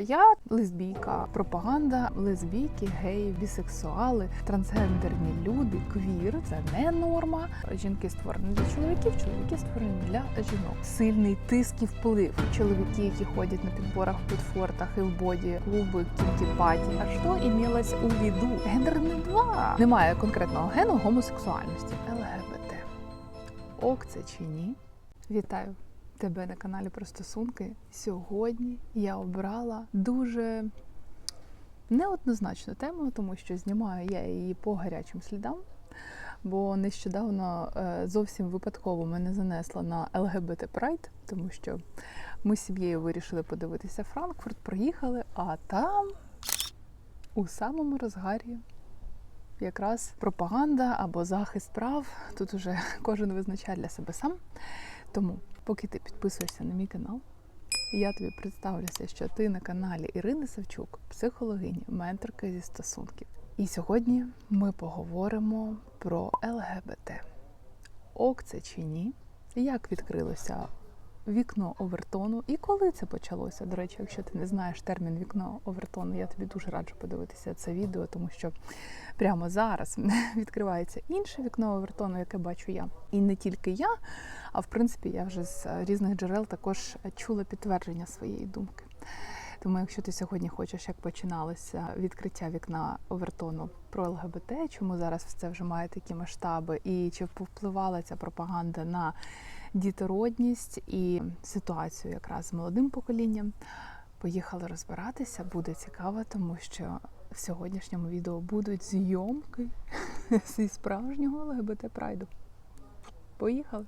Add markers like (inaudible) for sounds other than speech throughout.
Я лесбійка, пропаганда, лесбійки, геї, бісексуали, трансгендерні люди, квір це не норма. Жінки створені для чоловіків, чоловіки створені для жінок. Сильний тиск і вплив. Чоловіки, які ходять на підборах в підфортах і в боді, клуби, кінті-паті. А що імілось у віду? Гендер не два. Немає конкретного гену гомосексуальності. ЛГБТ. Ок, це чи ні? Вітаю тебе на каналі про стосунки. Сьогодні я обрала дуже неоднозначну тему, тому що знімаю я її по гарячим слідам. Бо нещодавно е, зовсім випадково мене занесло на ЛГБТ Прайд, тому що ми з сім'єю вирішили подивитися Франкфурт, проїхали, а там у самому розгарі якраз пропаганда або захист прав. Тут уже кожен визначає для себе сам. Тому, поки ти підписуєшся на мій канал, я тобі представлюся, що ти на каналі Ірини Савчук, психологині, менторка зі стосунків. І сьогодні ми поговоримо про ЛГБТ. Ок це чи ні? Як відкрилося вікно Овертону і коли це почалося? До речі, якщо ти не знаєш термін вікно Овертону, я тобі дуже раджу подивитися це відео, тому що прямо зараз (laughs) відкривається інше вікно Овертону, яке бачу я. І не тільки я, а в принципі я вже з різних джерел також чула підтвердження своєї думки. Тому, якщо ти сьогодні хочеш, як починалося відкриття вікна Овертону про ЛГБТ, чому зараз це вже має такі масштаби, і чи впливала ця пропаганда на дітородність і ситуацію якраз з молодим поколінням, поїхали розбиратися. Буде цікаво, тому що в сьогоднішньому відео будуть зйомки (laughs) зі справжнього ЛГБТ прайду. Поїхали!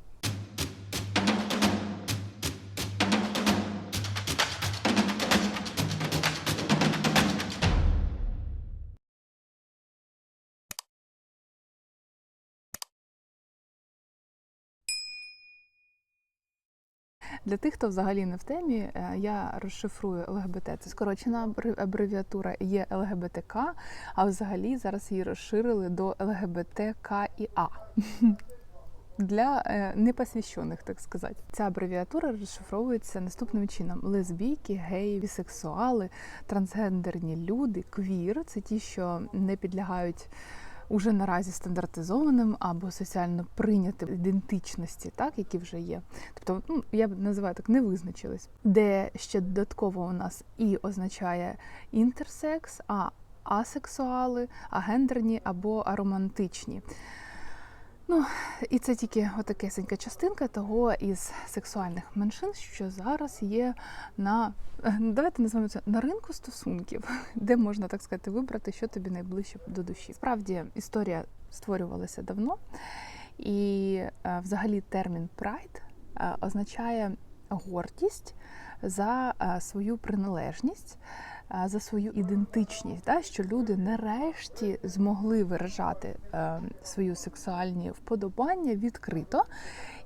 Для тих, хто взагалі не в темі, е, я розшифрую ЛГБТ. Це скорочена абревіатура є ЛГБТК, а взагалі зараз її розширили до ЛГБТК і А. (laughs) Для е, непосвящених, так сказати, ця абревіатура розшифровується наступним чином: лесбійки, геї, бісексуали, трансгендерні люди, квір це ті, що не підлягають уже наразі стандартизованим або соціально прийнятим ідентичності, так які вже є. Тобто, ну я б називаю так, не визначились, де ще додатково у нас і означає інтерсекс, а асексуали, агендерні або аромантичні. Ну, і це тільки отакесенька частинка того із сексуальних меншин, що зараз є на (laughs) давайте називаємо це на ринку стосунків, (laughs) де можна так сказати вибрати, що тобі найближче до душі. Справді історія створювалася давно, і е, взагалі термін прайд е, означає гордість за е, свою приналежність. За свою ідентичність, да, що люди нарешті змогли виражати е, свої сексуальні вподобання відкрито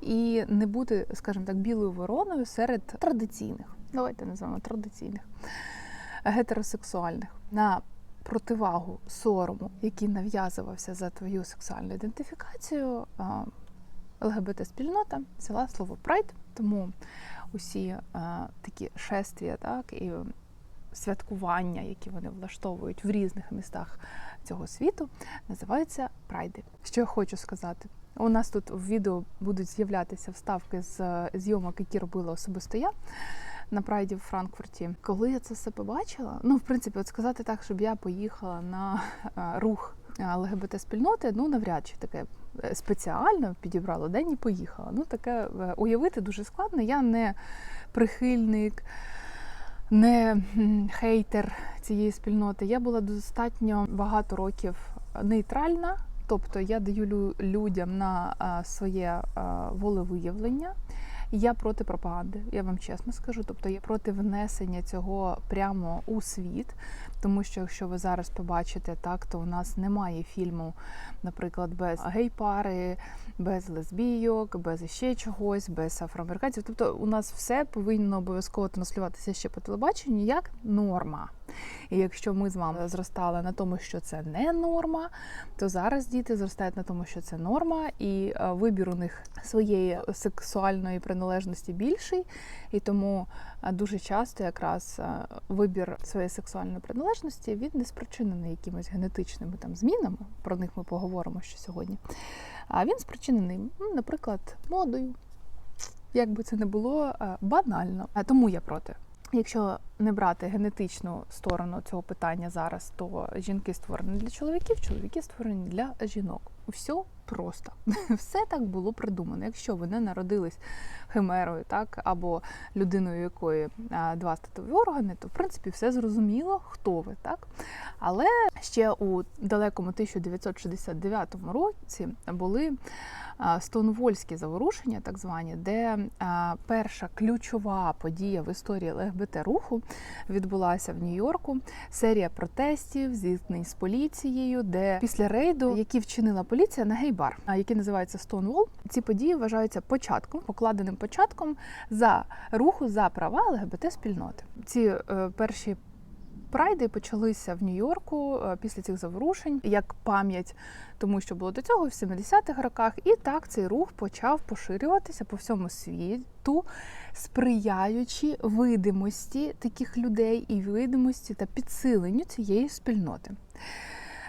і не бути, скажімо так, білою вороною серед традиційних, давайте називаємо традиційних гетеросексуальних на противагу сорому, який нав'язувався за твою сексуальну ідентифікацію. ЛГБТ-спільнота взяла слово прайд, тому усі е, такі шествія, так і святкування, які вони влаштовують в різних містах цього світу, називаються прайди. Що я хочу сказати? У нас тут в відео будуть з'являтися вставки з е, зйомок, які робила особисто я на прайді в Франкфурті. Коли я це все побачила, ну в принципі, от сказати так, щоб я поїхала на е, рух ЛГБТ спільноти, ну навряд чи таке е, спеціально підібрала день і поїхала. Ну таке е, уявити дуже складно. Я не прихильник не хейтер цієї спільноти. Я була достатньо багато років нейтральна, тобто я даю людям на своє волевиявлення. Я проти пропаганди, я вам чесно скажу. Тобто я проти внесення цього прямо у світ. Тому що якщо ви зараз побачите так, то у нас немає фільму, наприклад, без гей-пари, без лесбійок, без ще чогось, без афроамериканців. Тобто у нас все повинно обов'язково транслюватися ще по телебаченню як норма. І якщо ми з вами зростали на тому, що це не норма, то зараз діти зростають на тому, що це норма, і е, вибір у них своєї сексуальної приналежності більший. І тому дуже часто якраз е, вибір своєї сексуальної приналежності він не спричинений якимись генетичними там змінами. Про них ми поговоримо ще сьогодні. А він спричинений, ну, наприклад, модою. Як би це не було е, банально. А тому я проти. Якщо не брати генетичну сторону цього питання зараз, то жінки створені для чоловіків, чоловіки створені для жінок. Все просто. (laughs) Все так було придумано. Якщо ви не народились химерою, так або людиною, якої два статові органи, то в принципі все зрозуміло, хто ви, так. Але ще у далекому 1969 році були стонвольські заворушення, так звані, де перша ключова подія в історії ЛГБТ руху відбулася в Нью-Йорку. Серія протестів, зіткнень з поліцією, де після рейду, які вчинила поліція на гей-бар, який називається Stonewall, ці події вважаються початком, покладеним початком за руху за права ЛГБТ спільноти. Ці е, перші прайди почалися в Нью-Йорку е, після цих заворушень як пам'ять тому, що було до цього в 70-х роках. І так цей рух почав поширюватися по всьому світу, сприяючи видимості таких людей і видимості та підсиленню цієї спільноти.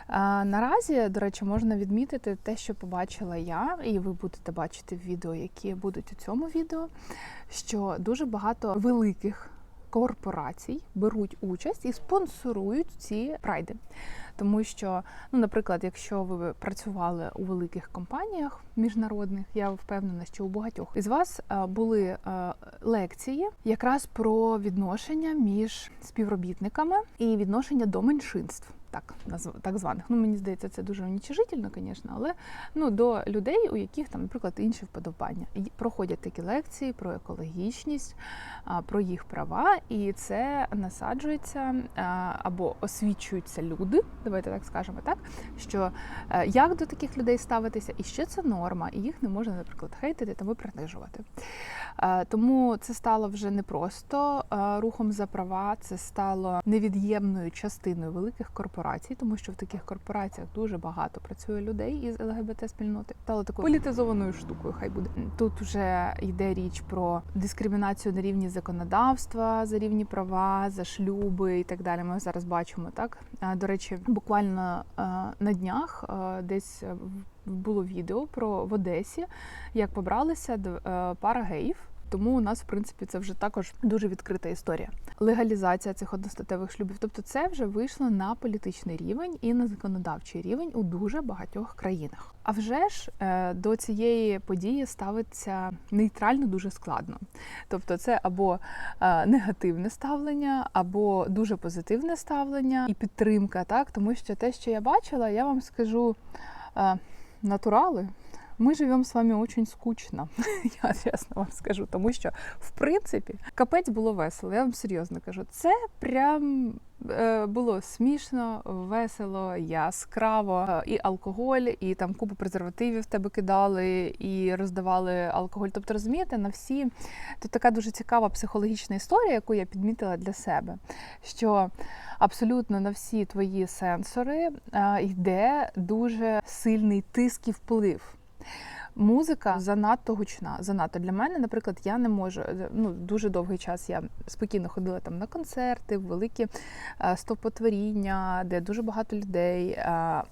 Наразі, до речі, можна відмітити те, що побачила я, і ви будете бачити відео, які будуть у цьому відео, що дуже багато великих корпорацій беруть участь і спонсорують ці прайди. Тому що, ну, наприклад, якщо ви працювали у великих компаніях міжнародних, я впевнена, що у багатьох із вас е, були е, лекції якраз про відношення між співробітниками і відношення до меншинств так так званих. Ну мені здається, це дуже унічижительно, звісно, але ну до людей, у яких там, наприклад, інші вподобання. І проходять такі лекції про екологічність, про їх права, і це насаджується або освічуються люди. Давайте так скажемо, так що е, як до таких людей ставитися, і що це норма, і їх не можна, наприклад, хейтити та принижувати. Е, тому це стало вже не просто е, рухом за права, це стало невід'ємною частиною великих корпорацій, тому що в таких корпораціях дуже багато працює людей із ЛГБТ спільноти. Стало такою політизованою штукою. Хай буде тут. Вже йде річ про дискримінацію на рівні законодавства за рівні права, за шлюби і так далі. Ми зараз бачимо так. Е, до речі, буквально на днях десь було відео про в Одесі, як побралися е, пара геїв. Тому у нас, в принципі, це вже також дуже відкрита історія. Легалізація цих одностатевих шлюбів. Тобто, це вже вийшло на політичний рівень і на законодавчий рівень у дуже багатьох країнах. А вже ж е, до цієї події ставиться нейтрально дуже складно. Тобто, це або е, негативне ставлення, або дуже позитивне ставлення і підтримка, так тому що те, що я бачила, я вам скажу натурали, ми живемо з вами дуже скучно, (laughs) я чесно вам скажу, тому що в принципі капець було весело. Я вам серйозно кажу, це прям е, було смішно, весело, яскраво. І алкоголь, і там купу презервативів тебе кидали, і роздавали алкоголь. Тобто, розумієте, на всі тут така дуже цікава психологічна історія, яку я підмітила для себе. що абсолютно на всі твої сенсори е, йде дуже сильний тиск і вплив. Музика занадто гучна. Занадто для мене, наприклад, я не можу. Е, ну дуже довгий час я спокійно ходила там на концерти, великі е, стовпотворіння, де дуже багато людей.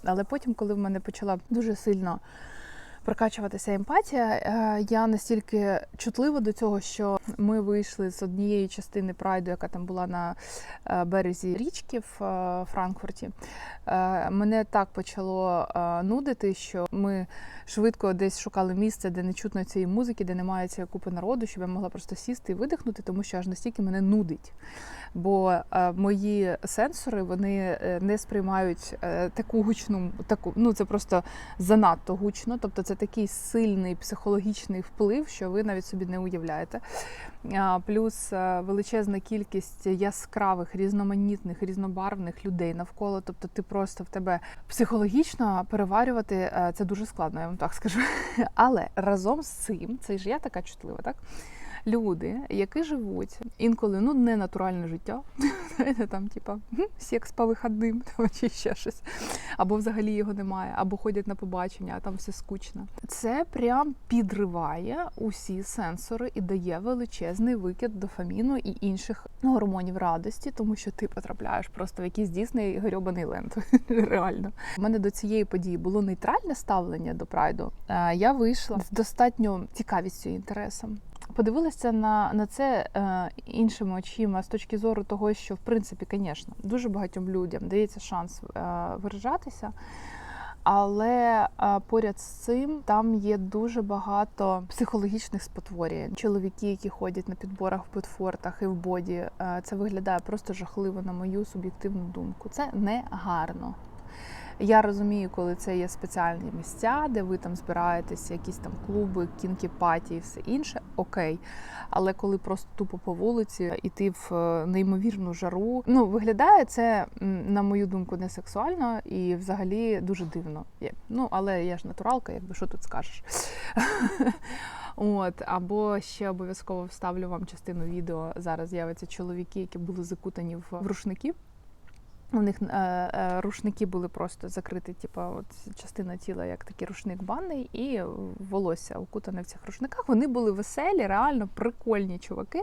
Але потім, коли в мене почала дуже сильно прокачуватися емпатія. Е, я настільки чутлива до цього, що ми вийшли з однієї частини прайду, яка там була на е, березі річки в е, Франкфурті. Мене так почало нудити, що ми швидко десь шукали місце, де не чутно цієї музики, де немає цієї купи народу, щоб я могла просто сісти і видихнути, тому що аж настільки мене нудить. Бо мої сенсори вони не сприймають таку гучну, таку ну це просто занадто гучно. Тобто, це це такий сильний психологічний вплив, що ви навіть собі не уявляєте. Плюс е, величезна кількість яскравих, різноманітних, різнобарвних людей навколо. Тобто, ти просто в тебе психологічно переварювати е, це дуже складно, я вам так скажу. (laughs) Але разом з цим, це ж я така чутлива, так? Люди, які живуть інколи ну не натуральне життя, (laughs) там, типа секс по вихідним, (laughs) там чи ще щось, або взагалі його немає, або ходять на побачення, а там все скучно. Це прям підриває усі сенсори і дає величезний викид дофаміну і інших гормонів радості, тому що ти потрапляєш просто в якийсь дійсний грьобаний ленд. (laughs) Реально. У мене до цієї події було нейтральне ставлення до прайду. Е, Я вийшла з достатньо цікавістю і інтересом. Подивилася на, на це е, іншими очима з точки зору того, що в принципі, звісно, дуже багатьом людям дається шанс е, виражатися. Але е, поряд з цим там є дуже багато психологічних спотворень. Чоловіки, які ходять на підборах в ботфортах і в боді, е, це виглядає просто жахливо, на мою суб'єктивну думку. Це не гарно. Я розумію, коли це є спеціальні місця, де ви там збираєтеся, якісь там клуби, кінкі-паті і все інше, окей. Але коли просто тупо по вулиці іти в е, неймовірну жару, ну виглядає це, на мою думку, не сексуально і взагалі дуже дивно. Ну, але я ж натуралка, якби що тут скажеш. (laughs) От, або ще обов'язково вставлю вам частину відео. Зараз з'являться чоловіки, які були закутані в рушники. У них е, е, рушники були просто закриті, типу, от частина тіла, як такий рушник банний, і волосся укутане в цих рушниках. Вони були веселі, реально прикольні чуваки.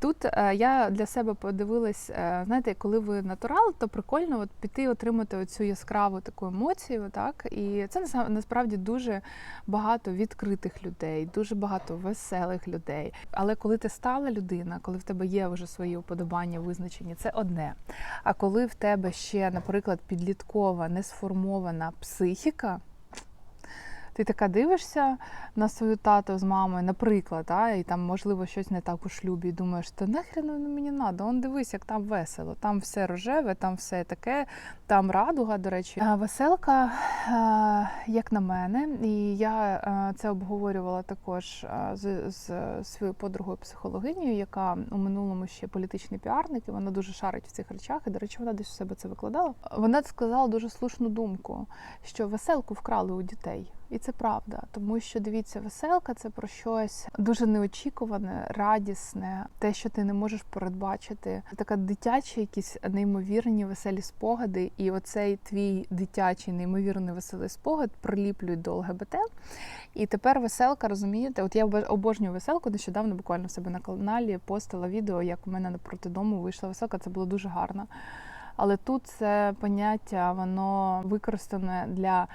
Тут е, я для себе подивилась, е, знаєте, коли ви натурал, то прикольно от піти отримати оцю яскраву таку емоцію, так і це насправді дуже багато відкритих людей, дуже багато веселих людей. Але коли ти стала людина, коли в тебе є вже свої уподобання визначені, це одне. А коли в тебе ще, наприклад, підліткова, несформована психіка. Ти така дивишся на свою тату з мамою, наприклад, а, і там, можливо, щось не так у шлюбі, і думаєш, та нахрен мені надо, он дивись, як там весело, там все рожеве, там все таке, там радуга, до речі. А, Веселка, як на мене, і я це обговорювала також з, з своєю подругою психологинею, яка у минулому ще політичний піарник, і вона дуже шарить в цих речах. І, до речі, вона десь у себе це викладала. Вона сказала дуже слушну думку, що веселку вкрали у дітей. І це правда, тому що дивіться, веселка це про щось дуже неочікуване, радісне, те, що ти не можеш передбачити. Така дитячі, якісь неймовірні веселі спогади, і оцей твій дитячий неймовірний веселий спогад приліплюють до ЛГБТ. І тепер веселка, розумієте, от я обожнюю веселку. Нещодавно буквально в себе на каналі постила відео, як у мене напроти дому вийшла веселка. Це було дуже гарно. Але тут це поняття воно використане для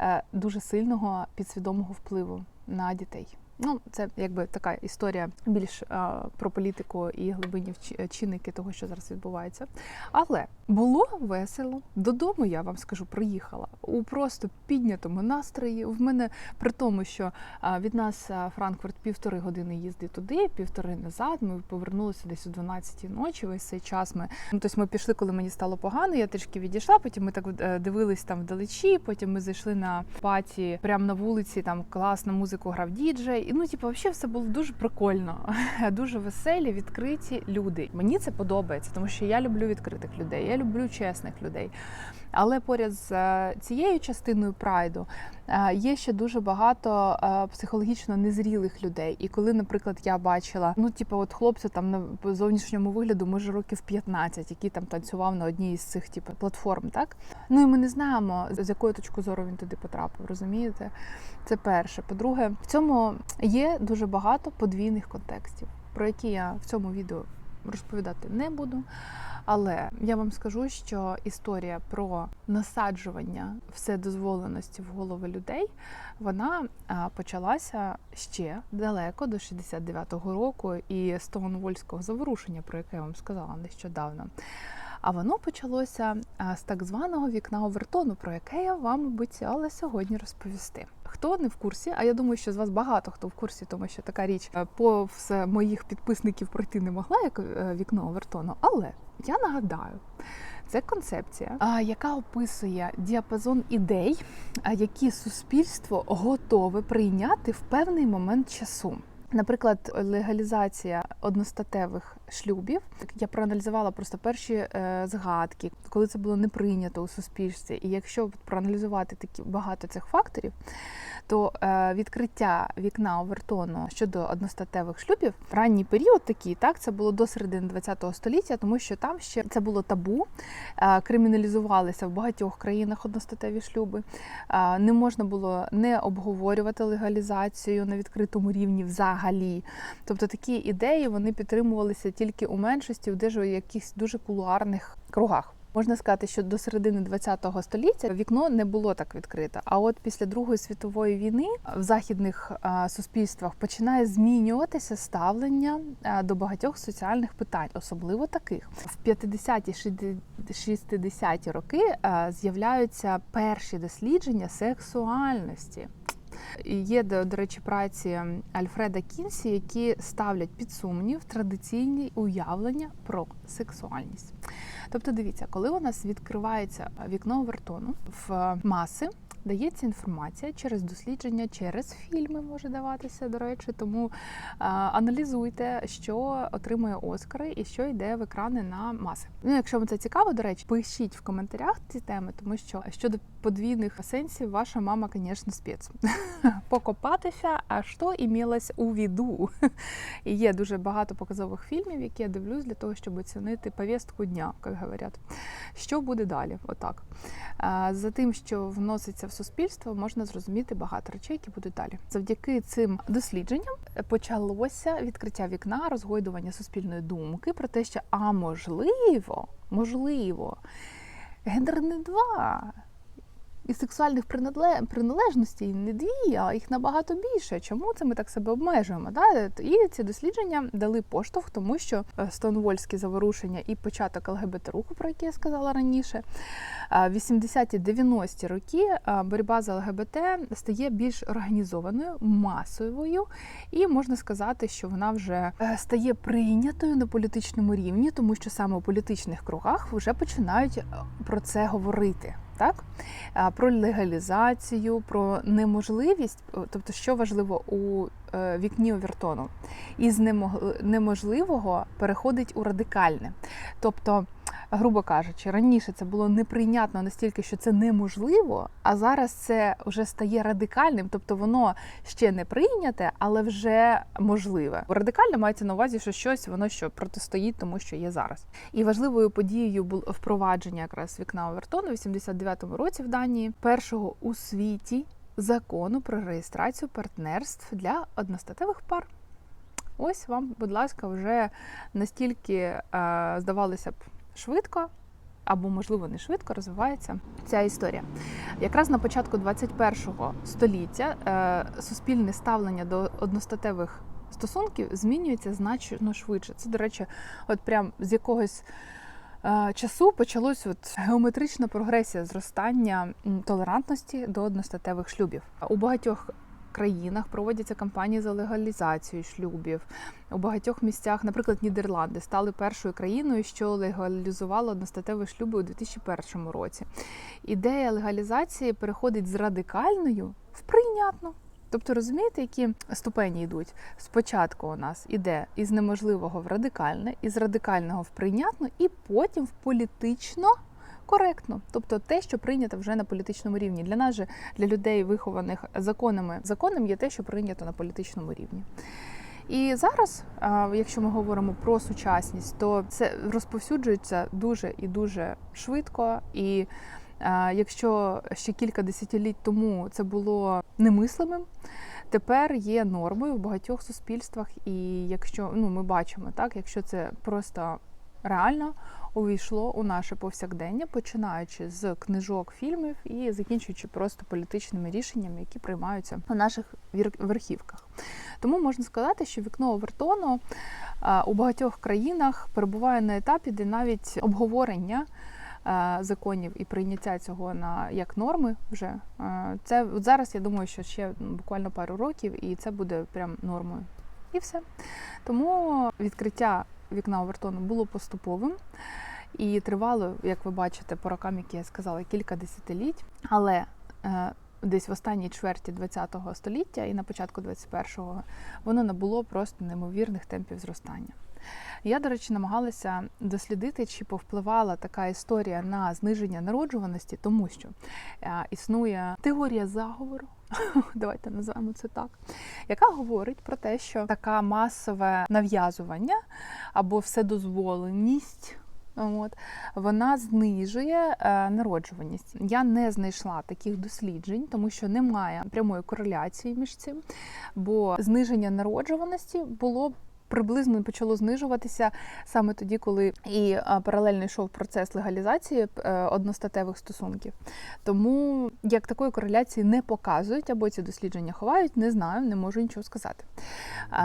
е, дуже сильного підсвідомого впливу на дітей. Ну, це якби така історія більш е, про політику і глибинні вч- чинники того, що зараз відбувається. Але було весело. Додому я вам скажу, приїхала у просто піднятому настрої. В мене при тому, що е, від нас е, Франкфурт півтори години їзди туди, півтори назад. Ми повернулися десь о 12-й ночі. Весь цей час ми ну, тобто ми пішли, коли мені стало погано. Я трішки відійшла. Потім ми так е, дивились там вдалечі. Потім ми зайшли на паті прямо на вулиці. Там класна музику грав діджей. І ну, типу, взагалі все було дуже прикольно, (laughs) дуже веселі, відкриті люди. Мені це подобається, тому що я люблю відкритих людей, я люблю чесних людей. Але поряд з е, цією частиною прайду є ще дуже багато е, психологічно незрілих людей. І коли, наприклад, я бачила, ну типу, от хлопця там на зовнішньому вигляду, може років 15, який там танцював на одній із цих типу, платформ, так ну і ми не знаємо з якої точки зору він туди потрапив. Розумієте? Це перше. По-друге, в цьому є дуже багато подвійних контекстів, про які я в цьому відео розповідати не буду. Але я вам скажу, що історія про насаджування вседозволеності в голови людей вона почалася ще далеко до 69-го року і Стоунвольського заворушення, про яке я вам сказала нещодавно. А воно почалося з так званого вікна Овертону, про яке я вам обіцяла сьогодні розповісти. Хто не в курсі, а я думаю, що з вас багато хто в курсі, тому що така річ е, повз моїх підписників пройти не могла, як е, вікно Овертону. Але я нагадаю, це концепція, яка описує діапазон ідей, які суспільство готове прийняти в певний момент часу. Наприклад, легалізація одностатевих шлюбів. Я проаналізувала просто перші е, згадки, коли це було не прийнято у суспільстві. І якщо проаналізувати такі багато цих факторів, то е, відкриття вікна Овертону щодо одностатевих шлюбів ранній період такий, так це було до середини ХХ століття, тому що там ще це було табу, е, криміналізувалися в багатьох країнах одностатеві шлюби. Не можна було не обговорювати легалізацію на відкритому рівні взагалі. Тобто такі ідеї вони підтримувалися тільки у меншості, в дуже якихось дуже кулуарних кругах. Можна сказати, що до середини ХХ століття вікно не було так відкрите. А от після Другої світової війни в західних а, суспільствах починає змінюватися ставлення а, до багатьох соціальних питань, особливо таких. В 50-ті 60-ті роки а, з'являються перші дослідження сексуальності. Є, до речі, праці Альфреда Кінсі, які ставлять під сумнів традиційні уявлення про сексуальність. Тобто, дивіться, коли у нас відкривається вікно Вертону в маси. Дається інформація через дослідження, через фільми може даватися, до речі. Тому а, аналізуйте, що отримує Оскари і що йде в екрани на маси. Ну, якщо вам це цікаво, до речі, пишіть в коментарях ці теми, тому що щодо подвійних сенсів, ваша мама, звісно, спец. (laughs) Покопатися, а що імілось у віду. (laughs) І є дуже багато показових фільмів, які я дивлюсь для того, щоб оцінити повістку дня, як говорять. Що буде далі? Отак. За тим, що вноситься в суспільство, можна зрозуміти багато речей, які будуть далі. Завдяки цим дослідженням почалося відкриття вікна, розгойдування суспільної думки про те, що а можливо, можливо, гендер не два. І сексуальних приналежностей не дві, а їх набагато більше. Чому це ми так себе обмежуємо? Да? І ці дослідження дали поштовх, тому що стонвольські заворушення і початок ЛГБТ-руху, про яке я сказала раніше, 80-90-ті роки боротьба за ЛГБТ стає більш організованою, масовою, і можна сказати, що вона вже стає прийнятою на політичному рівні, тому що саме у політичних кругах вже починають про це говорити. Так, про легалізацію, про неможливість, тобто, що важливо у вікні овертону, із неможливого переходить у радикальне. Тобто, грубо кажучи, раніше це було неприйнятно настільки, що це неможливо, а зараз це вже стає радикальним, тобто воно ще не прийняте, але вже можливе. Радикально мається на увазі, що щось воно що протистоїть тому, що є зараз. І важливою подією було впровадження якраз вікна Овертону в 89-му році в Данії, першого у світі закону про реєстрацію партнерств для одностатевих пар. Ось вам, будь ласка, вже настільки здавалося б швидко. Або, можливо, не швидко розвивається ця історія. Якраз на початку 21-го століття е, суспільне ставлення до одностатевих стосунків змінюється значно швидше. Це, до речі, от прям з якогось е, часу почалось от геометрична прогресія зростання толерантності до одностатевих шлюбів. У багатьох країнах проводяться кампанії за легалізацію шлюбів. У багатьох місцях, наприклад, Нідерланди, стали першою країною, що легалізувала одностатеві шлюби у 2001 році. Ідея легалізації переходить з радикальною в прийнятну. Тобто, розумієте, які ступені йдуть? Спочатку у нас іде із неможливого в радикальне, із радикального в прийнятну, і потім в політично коректно, тобто те, що прийнято вже на політичному рівні. Для нас же, для людей, вихованих законами, законом є те, що прийнято на політичному рівні. І зараз, якщо ми говоримо про сучасність, то це розповсюджується дуже і дуже швидко. І якщо ще кілька десятиліть тому це було немислимим, тепер є нормою в багатьох суспільствах. І якщо ну ми бачимо, так якщо це просто реально увійшло у наше повсякдення, починаючи з книжок, фільмів і закінчуючи просто політичними рішеннями, які приймаються у наших верхівках. Тому можна сказати, що вікно Овертону у багатьох країнах перебуває на етапі, де навіть обговорення. Законів і прийняття цього на як норми вже це от зараз. Я думаю, що ще буквально пару років, і це буде прям нормою. І все. Тому відкриття вікна Овертону було поступовим і тривало, як ви бачите, по рокам, які я сказала, кілька десятиліть. Але е, десь в останній чверті ХХ століття і на початку 21-го воно набуло просто неймовірних темпів зростання. Я, до речі, намагалася дослідити, чи повпливала така історія на зниження народжуваності, тому що е, існує теорія заговору. (laughs) Давайте називаємо це так, яка говорить про те, що така масове нав'язування або вседозволеність. От вона знижує е, народжуваність. Я не знайшла таких досліджень, тому що немає прямої кореляції між цим, бо зниження народжуваності було. Приблизно почало знижуватися саме тоді, коли і паралельно йшов процес легалізації е, одностатевих стосунків. Тому як такої кореляції не показують або ці дослідження ховають, не знаю, не можу нічого сказати.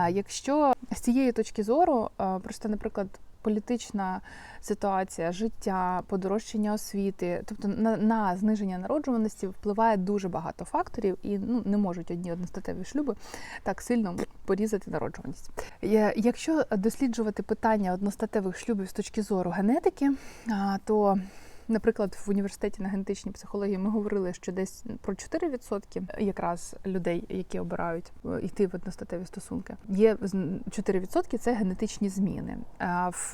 Якщо з цієї точки зору, е, просто, наприклад, політична ситуація, життя, подорожчання освіти, тобто на, на зниження народжуваності впливає дуже багато факторів, і ну не можуть одні одностатеві шлюби так сильно порізати народжуваність. Якщо досліджувати питання одностатевих шлюбів з точки зору генетики, то Наприклад, в університеті на генетичній психології ми говорили, що десь про 4% якраз людей, які обирають е, йти в одностатеві стосунки, є з- 4% це генетичні зміни. В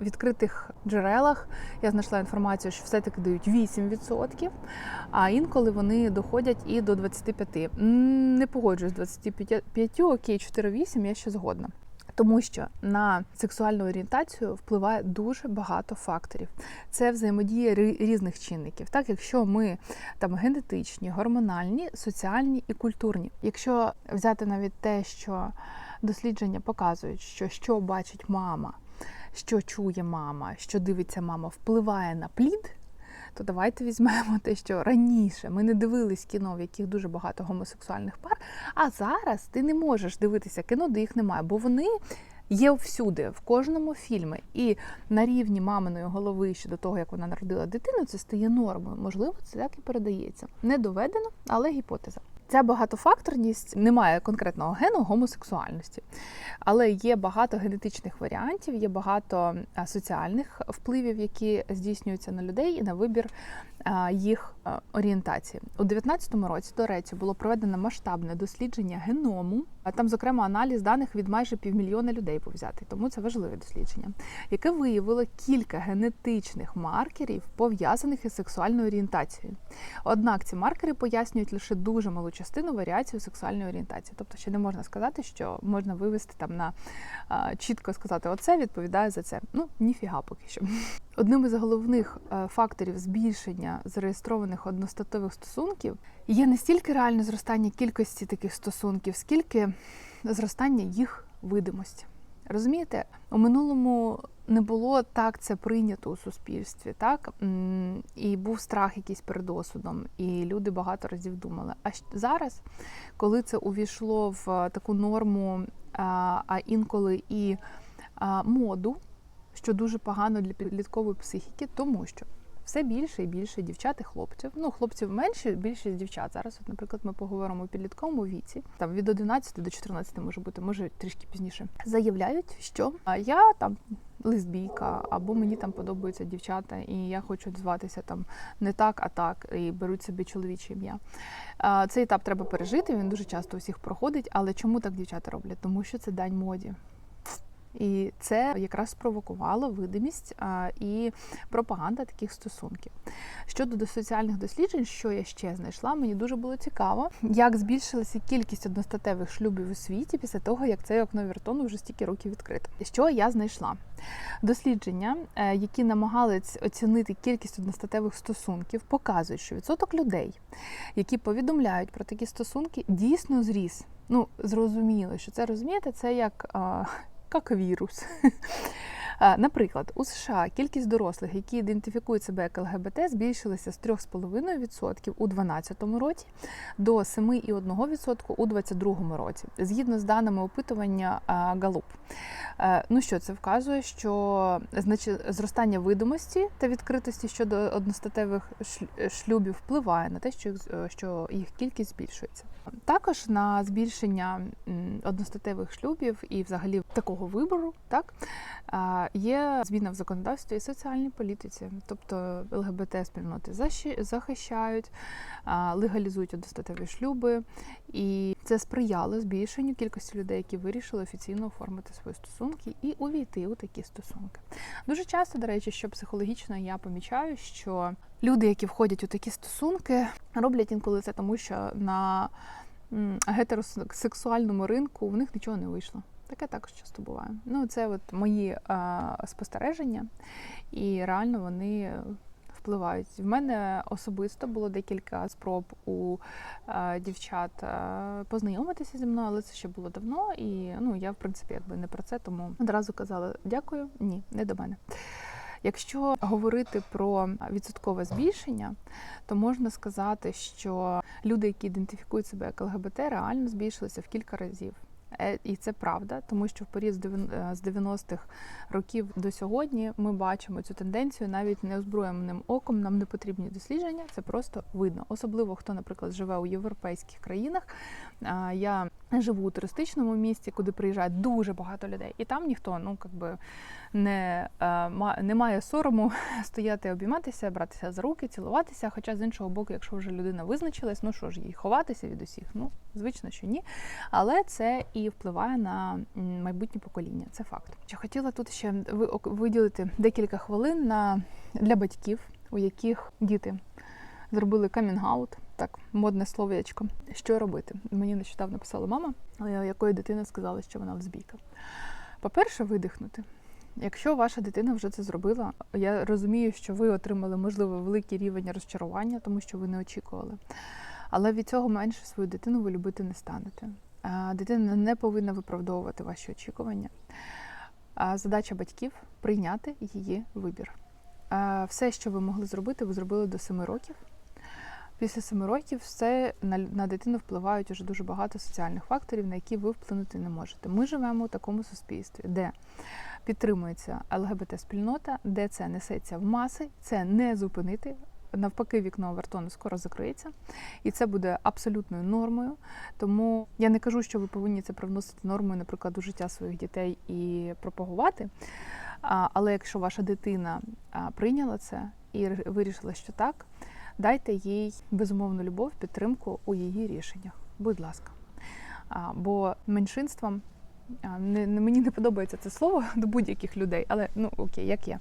відкритих джерелах я знайшла інформацію, що все-таки дають 8%, а інколи вони доходять і до 25%. Не погоджуюсь з 25%, окей, 4,8% я ще згодна. Тому що на сексуальну орієнтацію впливає дуже багато факторів. Це взаємодія різних чинників. Так, якщо ми там генетичні, гормональні, соціальні і культурні. Якщо взяти навіть те, що дослідження показують, що що бачить мама, що чує мама, що дивиться мама, впливає на плід. То давайте візьмемо те, що раніше ми не дивились кіно, в яких дуже багато гомосексуальних пар. А зараз ти не можеш дивитися кіно, де їх немає, бо вони є всюди, в кожному фільмі. І на рівні маминої голови щодо того, як вона народила дитину, це стає нормою. Можливо, це так і передається. Не доведено, але гіпотеза. Ця багатофакторність не має конкретного гену гомосексуальності, але є багато генетичних варіантів, є багато соціальних впливів, які здійснюються на людей і на вибір їх орієнтації. У 2019 році, до речі, було проведено масштабне дослідження геному. Там, зокрема, аналіз даних від майже півмільйона людей був взятий, тому це важливе дослідження, яке виявило кілька генетичних маркерів, пов'язаних із сексуальною орієнтацією. Однак ці маркери пояснюють лише дуже малу частину варіації сексуальної орієнтації. Тобто, ще не можна сказати, що можна вивести там на чітко сказати, оце відповідає за це. Ну ніфіга поки що. Одним із головних е, факторів збільшення зареєстрованих одностатевих стосунків є не стільки реальне зростання кількості таких стосунків, скільки зростання їх видимості. Розумієте, у минулому не було так це прийнято у суспільстві, так і був страх якийсь перед осудом, і люди багато разів думали. А зараз, коли це увійшло в е, таку норму, а а інколи і моду, що дуже погано для підліткової психіки, тому що все більше і більше дівчат і хлопців. Ну, хлопців менше, більшість дівчат. Зараз, от, наприклад, ми поговоримо у підлітковому віці, там від 11 до 14 може бути, може трішки пізніше. Заявляють, що я там лесбійка, або мені там подобаються дівчата, і я хочу зватися там не так, а так, і беруть собі чоловіче ім'я. Цей етап треба пережити. Він дуже часто у всіх проходить. Але чому так дівчата роблять? Тому що це дань моді. І це якраз спровокувало видимість і пропаганда таких стосунків. Щодо до соціальних досліджень, що я ще знайшла, мені дуже було цікаво, як збільшилася кількість одностатевих шлюбів у світі після того, як цей окно Віртону вже стільки років відкрито. Що я знайшла? Дослідження, е, які намагались оцінити кількість одностатевих стосунків, показують, що відсоток людей, які повідомляють про такі стосунки, дійсно зріс. Ну, зрозуміло, що це розумієте, це як. А, вирус. (laughs) Наприклад, у США кількість дорослих, які ідентифікують себе як ЛГБТ, збільшилася з 3,5% у 2012 році до 7,1% у 2022 році, згідно з даними опитування Галуп. Ну що це вказує, що зростання видимості та відкритості щодо одностатевих шлюбів впливає на те, що їх, е, що їх кількість збільшується. Також на збільшення одностатевих шлюбів і взагалі такого вибору, так Є зміна в законодавстві і соціальній політиці, тобто ЛГБТ спільноти защи- захищають, легалізують одностатеві шлюби, і це сприяло збільшенню кількості людей, які вирішили офіційно оформити свої стосунки і увійти у такі стосунки. Дуже часто, до речі, що психологічно я помічаю, що люди, які входять у такі стосунки, роблять інколи це тому, що на гетеросексуальному ринку в них нічого не вийшло. Таке також часто буває. Ну, це от мої а, спостереження, і реально вони впливають. В мене особисто було декілька спроб у а, дівчат а, познайомитися зі мною, але це ще було давно. І ну, я, в принципі, якби не про це, тому одразу казала дякую, ні, не до мене. Якщо говорити про відсоткове збільшення, то можна сказати, що люди, які ідентифікують себе як ЛГБТ, реально збільшилися в кілька разів. Е, І це правда, тому що в період е, з 90-х років до сьогодні ми бачимо цю тенденцію навіть неозброєним оком. Нам не потрібні дослідження, це просто видно. Особливо хто, наприклад, живе у європейських країнах. Я живу у туристичному місті, куди приїжджає дуже багато людей, і там ніхто, ну якби не, е, не має сорому (laughs) стояти, обійматися, братися за руки, цілуватися. Хоча з іншого боку, якщо вже людина визначилась, ну що ж їй ховатися від усіх? Ну звично, що ні. Але це і впливає на майбутнє покоління. Це факт. Чи хотіла тут ще виділити декілька хвилин на для батьків, у яких діти зробили камінг-аут, так модне словечко. Що робити? Мені нещодавно писала мама, е, якої дитина сказала, що вона лесбійка. По-перше, видихнути. Якщо ваша дитина вже це зробила, я розумію, що ви отримали, можливо, великий рівень розчарування, тому що ви не очікували. Але від цього менше свою дитину ви любити не станете. Дитина не повинна виправдовувати ваші очікування. Задача батьків прийняти її вибір. Все, що ви могли зробити, ви зробили до 7 років. Після 7 років все на, дитину впливають уже дуже багато соціальних факторів, на які ви вплинути не можете. Ми живемо у такому суспільстві, де підтримується ЛГБТ-спільнота, де це несеться в маси, це не зупинити. Навпаки, вікно Овертону скоро закриється, і це буде абсолютною нормою. Тому я не кажу, що ви повинні це привносити нормою, наприклад, у життя своїх дітей і пропагувати. Але якщо ваша дитина прийняла це і вирішила, що так, дайте їй безумовну любов, підтримку у її рішеннях. Будь ласка. Бо меншинствам не, мені не подобається це слово (laughs) до будь-яких людей, але ну окей, як є.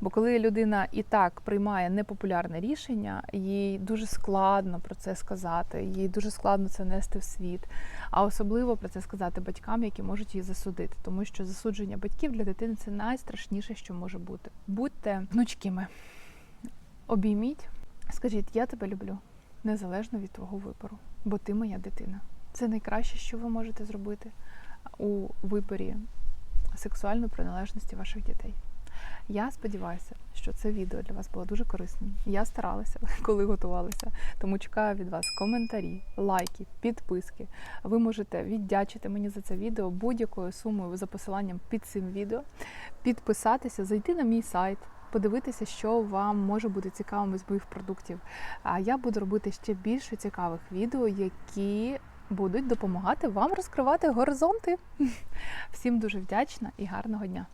Бо коли людина і так приймає непопулярне рішення, їй дуже складно про це сказати, їй дуже складно це нести в світ. А особливо про це сказати батькам, які можуть її засудити, тому що засудження батьків для дитини це найстрашніше, що може бути. Будьте гнучкими, обійміть, скажіть, я тебе люблю, незалежно від твого вибору, бо ти моя дитина. Це найкраще, що ви можете зробити у виборі сексуальної приналежності ваших дітей. Я сподіваюся, що це відео для вас було дуже корисним. Я старалася, (laughs) коли готувалася. Тому чекаю від вас коментарі, лайки, підписки. Ви можете віддячити мені за це відео будь-якою сумою за посиланням під цим відео, підписатися, зайти на мій сайт. Подивитися, що вам може бути цікавим із моїх продуктів. А я буду робити ще більше цікавих відео, які будуть допомагати вам розкривати горизонти. (laughs) Всім дуже вдячна і гарного дня!